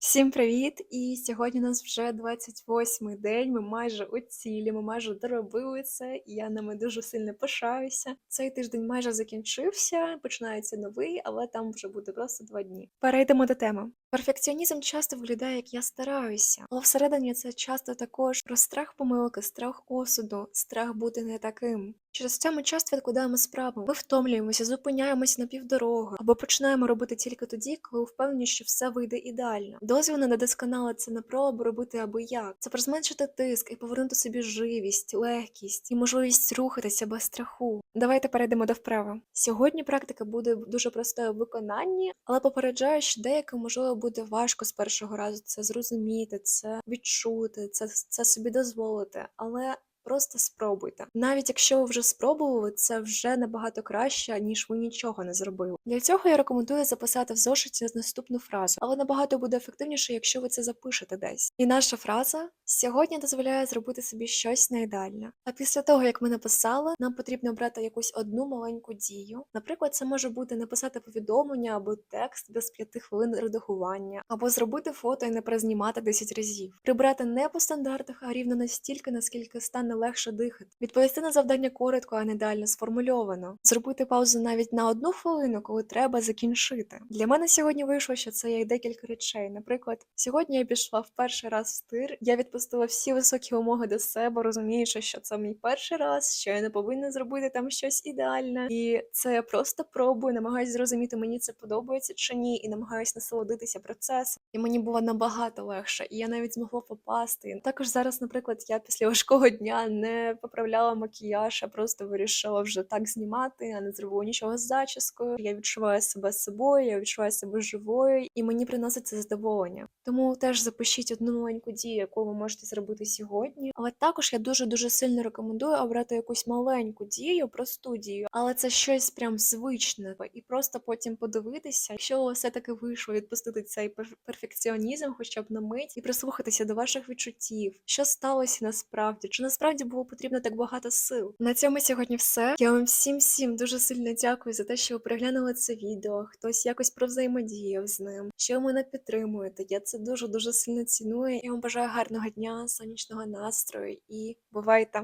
Всім привіт! І сьогодні у нас вже 28-й день. Ми майже у цілі, ми майже доробили це, і я ними дуже сильно пишаюся. Цей тиждень майже закінчився, починається новий, але там вже буде просто два дні. Перейдемо до теми. Перфекціонізм часто виглядає, як я стараюся, але всередині це часто також про страх помилки, страх осуду, страх бути не таким. Через це ми часто відкладаємо справу. Ми втомлюємося, зупиняємося на півдороги або починаємо робити тільки тоді, коли впевнені, що все вийде ідеально. Дозвіл на недосконале це не про аби робити аби як. Це про зменшити тиск і повернути собі живість, легкість і можливість рухатися без страху. Давайте перейдемо до вправи. Сьогодні практика буде дуже простою в виконанні, але попереджаю, що деяким можливо буде важко з першого разу це зрозуміти, це відчути, це, це собі дозволити. Але Просто спробуйте. Навіть якщо ви вже спробували, це вже набагато краще, ніж ви нічого не зробили. Для цього я рекомендую записати в зошиті наступну фразу, але набагато буде ефективніше, якщо ви це запишете десь. І наша фраза сьогодні дозволяє зробити собі щось неідеальне. А після того, як ми написали, нам потрібно брати якусь одну маленьку дію. Наприклад, це може бути написати повідомлення або текст без п'яти хвилин редагування, або зробити фото і не перезнімати 10 разів. Прибрати не по стандартах, а рівно настільки, наскільки стане легше дихати. Відповісти на завдання коротко, а не дально сформульовано. Зробити паузу навіть на одну хвилину, коли треба закінчити. Для мене сьогодні вийшло, що це є декілька речей. Наприклад, сьогодні я пішла в перший раз в стир, я відпустила всі високі вимоги до себе, розуміючи, що це мій перший раз, що я не повинна зробити там щось ідеальне. І це я просто пробую, намагаюся зрозуміти, мені це подобається чи ні, і намагаюся насолодитися процесом. І мені було набагато легше, і я навіть змогла попасти. Також зараз, наприклад, я після важкого дня не поправляла макіяж, а просто вирішила вже так знімати, а не зробила нічого з зачіскою. Я відчуваю себе собою, я відчуваю себе живою, і мені приносить це задоволення. Тому теж запишіть одну маленьку дію, яку ви можете зробити сьогодні. Але також я дуже дуже сильно рекомендую обрати якусь маленьку дію, просту дію, але це щось прям звичне, і просто потім подивитися, якщо все таки вийшло відпустити цей перфекціонізм, хоча б на мить, і прислухатися до ваших відчуттів, що сталося насправді, чи насправді було потрібно так багато сил. На цьому сьогодні все. Я вам всім всім дуже сильно дякую за те, що ви переглянули це відео. Хтось якось провзаємодіяв з ним, що ви мене підтримуєте. Я це дуже дуже сильно ціную. Я вам бажаю гарного дня, сонячного настрою і бувайте!